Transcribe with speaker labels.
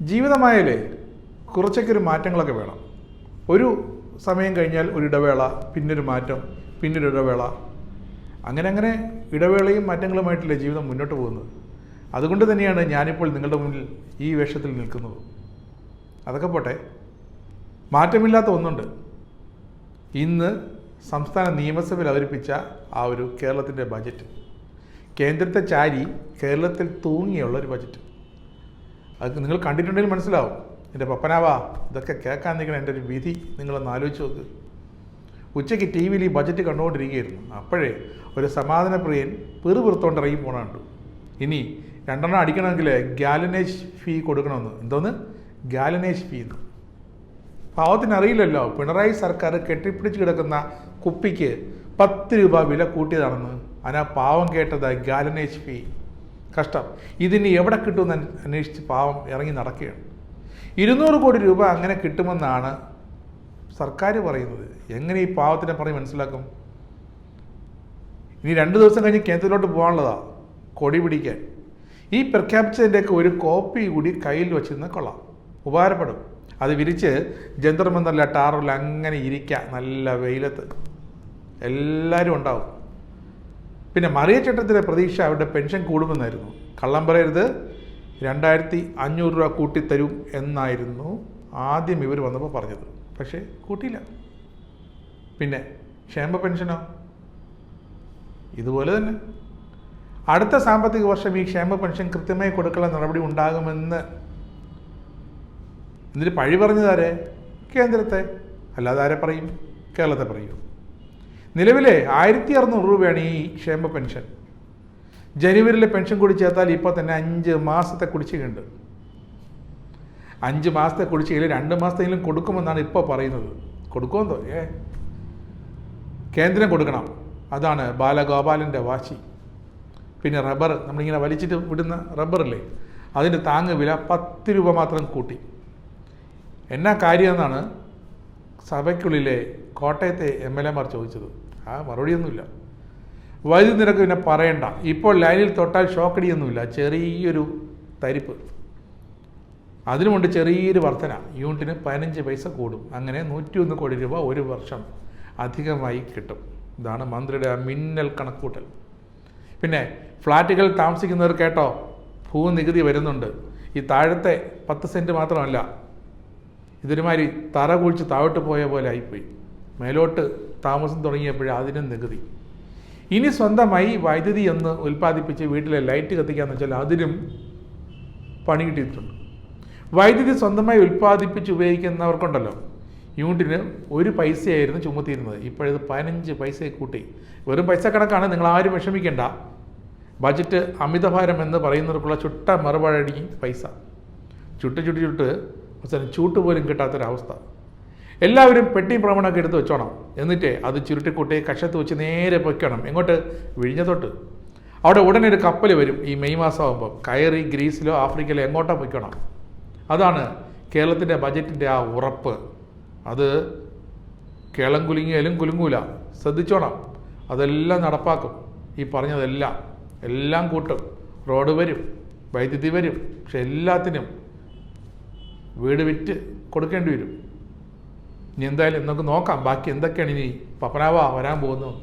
Speaker 1: ജീവിതമായാലേ കുറച്ചൊക്കെ ഒരു മാറ്റങ്ങളൊക്കെ വേണം. ഒരു സമയം കഴിഞ്ഞാൽ ഒരു ഇടവേള പിന്നൊരു മാറ്റം പിന്നൊരു ഇടവേള. അങ്ങനെ അങ്ങനെ ഇടവേളയും മാറ്റങ്ങളുമായിട്ടല്ലേ ജീവിതം മുന്നോട്ട് പോകുന്നത്. അതുകൊണ്ട് തന്നെയാണ് ഞാനിപ്പോൾ നിങ്ങളുടെ മുന്നിൽ ഈ വേഷത്തിൽ നിൽക്കുന്നത്. അതൊക്കെ പോട്ടെ. മാറ്റമില്ലാത്ത ഒന്നുണ്ട്. ഇന്ന് സംസ്ഥാന നിയമസഭയിൽ അവതരിപ്പിച്ച ആ ഒരു കേരളത്തിന്റെ ബജറ്റ്. കേന്ദ്രത്തെ ചാരി കേരളത്തിൽ തൂങ്ങിയുള്ള ഒരു ബജറ്റ്. അത് നിങ്ങൾ കണ്ടിട്ടുണ്ടെങ്കിൽ മനസ്സിലാവും. എന്റെ പപ്പനാവാ ഇതൊക്കെ കേൾക്കാൻ നിൽക്കണം എന്റെ ഒരു വിധി. നിങ്ങളൊന്ന് ആലോചിച്ച് നോക്ക്. ഉച്ചയ്ക്ക് ടി വിയിൽ ഈ ബജറ്റ് കണ്ടുകൊണ്ടിരിക്കുകയായിരുന്നു. അപ്പോഴേ ഒരു സമാധാനപ്രിയൻ പെറുപുറത്തോണ്ട് ഇറങ്ങി പോണുണ്ട്. ഇനി രണ്ടെണ്ണം അടിക്കണമെങ്കിൽ ഗാലനേജ് ഫീ കൊടുക്കണമെന്ന്. എന്തോന്ന്? ഗാലനേജ് ഫീ എന്ന്. പാവത്തിന് അറിയില്ലല്ലോ. പിണറായി സർക്കാർ കെട്ടിപ്പിടിച്ച് കിടക്കുന്ന കുപ്പിക്ക് പത്ത് രൂപ വില കൂട്ടിയതാണെന്ന്. അതിനാ പാവം കേട്ടത് ഗാലനേജ് ഫീ കഷ്ടം. ഇതിനി എവിടെ കിട്ടുമെന്ന് അന്വ- അന്വേഷിച്ച് പാവം ഇറങ്ങി നടക്കുകയാണ്. ഇരുന്നൂറ് കോടി രൂപ അങ്ങനെ കിട്ടുമെന്നാണ് സർക്കാർ പറയുന്നത്. എങ്ങനെ ഈ പാവത്തിനെ പറഞ്ഞ് മനസ്സിലാക്കും? ഇനി രണ്ട് ദിവസം കഴിഞ്ഞ് കേന്ദ്രത്തിലോട്ട് പോകാനുള്ളതാ. കൊടി പിടിക്കാൻ. ഈ പ്രഖ്യാപിച്ചതിന്റെയൊക്കെ ഒരു കോപ്പി കൂടി കയ്യിൽ വെച്ചിരുന്ന കൊള്ളാം. ഉപകാരപ്പെടും. അത് വിരിച്ച് ജന്തർ മന്ദറിലെ ടാറിൽ അങ്ങനെ ഇരിക്കുക നല്ല വെയിലത്ത്. എല്ലാവരും ഉണ്ടാവും. പിന്നെ മറിയ ചട്ടത്തിലെ പ്രതീക്ഷ അവരുടെ പെൻഷൻ കൂടുമെന്നായിരുന്നു. കള്ളം പറയരുത് രണ്ടായിരത്തി അഞ്ഞൂറ് രൂപ കൂട്ടിത്തരും എന്നായിരുന്നു ആദ്യം ഇവർ വന്നപ്പോൾ പറഞ്ഞത്. പക്ഷേ കൂട്ടിയില്ല. പിന്നെ ക്ഷേമ പെൻഷനോ? ഇതുപോലെ തന്നെ. അടുത്ത സാമ്പത്തിക വർഷം ഈ ക്ഷേമ പെൻഷൻ കൃത്യമായി കൊടുക്കാനുള്ള നടപടി ഉണ്ടാകുമെന്ന്. എന്നിട്ട് പഴി പറഞ്ഞതാരെ കേന്ദ്രത്തെ. അല്ലാതെ ആരെ പറയും? കേരളത്തെ പറയും. നിലവിലെ ആയിരത്തി അറുന്നൂറ് രൂപയാണ് ഈ ക്ഷേമ പെൻഷൻ. ജനുവരിയിലെ പെൻഷൻ കൂടി ചേർത്താൽ ഇപ്പോൾ തന്നെ അഞ്ച് മാസത്തെ കുടിശ്ശികയുണ്ട്. അഞ്ച് മാസത്തെ കുടിശ്ശികയിൽ രണ്ട് മാസത്തെങ്കിലും കൊടുക്കുമെന്നാണ് ഇപ്പോൾ പറയുന്നത്. കൊടുക്കുമെന്നോ ഏ? കേന്ദ്രം കൊടുക്കണം. അതാണ് ബാലഗോപാലന്റെ വാശി. പിന്നെ റബ്ബർ നമ്മളിങ്ങനെ വലിച്ചിട്ട് വിടുന്ന റബ്ബറില്ലേ? അതിന്റെ താങ്ങ് വില പത്ത് രൂപ മാത്രം കൂട്ടി. എന്നാ കാര്യമെന്നാണ് സഭയ്ക്കുള്ളിലെ കോട്ടയത്തെ എം എൽ എമാർ ചോദിച്ചത്. ആ മറുപടിയൊന്നുമില്ല. വൈദ്യുതി നിരക്ക് പിന്നെ പറയണ്ട. ഇപ്പോൾ ലൈനിൽ തൊട്ടാൽ ഷോക്കടിയൊന്നുമില്ല. ചെറിയൊരു തരിപ്പ്. അതിനുമുണ്ട് ചെറിയൊരു വർധന. യൂണിറ്റിന് പതിനഞ്ച് പൈസ കൂടും. അങ്ങനെ നൂറ്റിയൊന്ന് കോടി രൂപ ഒരു വർഷം അധികമായി കിട്ടും. ഇതാണ് മന്ത്രിയുടെ മിന്നൽ കണക്കൂട്ടൽ. പിന്നെ ഫ്ലാറ്റുകൾ താമസിക്കുന്നവർ കേട്ടോ ഭൂനികുതി വരുന്നുണ്ട്. ഈ താഴത്തെ പത്ത് സെന്റ് മാത്രമല്ല ഇതൊരുമാതിരി തറ കുഴിച്ച് താഴോട്ട് പോയ പോലെ ആയിപ്പോയി. മേലോട്ട് താമസം തുടങ്ങിയപ്പോഴേ അതിനും നികുതി. ഇനി സ്വന്തമായി വൈദ്യുതി എന്ന് ഉൽപ്പാദിപ്പിച്ച് വീട്ടിലെ ലൈറ്റ് കത്തിക്കാന്ന് വെച്ചാൽ അതിനും പണി കിട്ടിയിട്ടുണ്ട്. വൈദ്യുതി സ്വന്തമായി ഉൽപ്പാദിപ്പിച്ച് ഉപയോഗിക്കുന്നവർക്കുണ്ടല്ലോ. യൂണിറ്റിന് ഒരു പൈസയായിരുന്നു ചുമത്തിയിരുന്നത്. ഇപ്പോഴത് പതിനഞ്ച് പൈസയെ കൂട്ടി. വെറും പൈസ കണക്കാണ് നിങ്ങൾ ആരും വിഷമിക്കേണ്ട. ബജറ്റ് അമിതഭാരം എന്ന് പറയുന്നവർക്കുള്ള ചുട്ട മറുപടി പൈസ. ചുട്ട് ചുട്ട് ചുട്ട് അവസാനം ചൂട്ട് പോലും കിട്ടാത്തൊരവസ്ഥ. എല്ലാവരും പെട്ടി പ്രമാണമൊക്കെ എടുത്ത് വെച്ചോണം. എന്നിട്ട് അത് ചുരുട്ടിക്കൂട്ടി കഷത്ത് വെച്ച് നേരെ പൊയ്ക്കണം. എങ്ങോട്ട് വിഴിഞ്ഞതൊട്ട് അവിടെ ഉടനെ ഒരു കപ്പൽ വരും ഈ മെയ് മാസം ആകുമ്പോൾ കയറി ഗ്രീസിലോ ആഫ്രിക്കയിലോ എങ്ങോട്ടാ പൊയ്ക്കണം. അതാണ് കേരളത്തിന്റെ ബജറ്റിന്റെ ആ ഉറപ്പ്. അത് കേളം കുലുങ്ങിയാലും കുലുങ്ങൂല. ശ്രദ്ധിച്ചോണം. അതെല്ലാം നടപ്പാക്കും. ഈ പറഞ്ഞതെല്ലാം. എല്ലാം കൂട്ടും. റോഡ് വരും. വൈദ്യുതി വരും. പക്ഷെ എല്ലാത്തിനും വീട് വിറ്റ് കൊടുക്കേണ്ടി വരും. ഇനി എന്തായാലും നമുക്ക് നോക്കാം. ബാക്കി എന്തൊക്കെയാണ് ഇനി പപ്പനാവ വരാൻ പോകുന്നത്?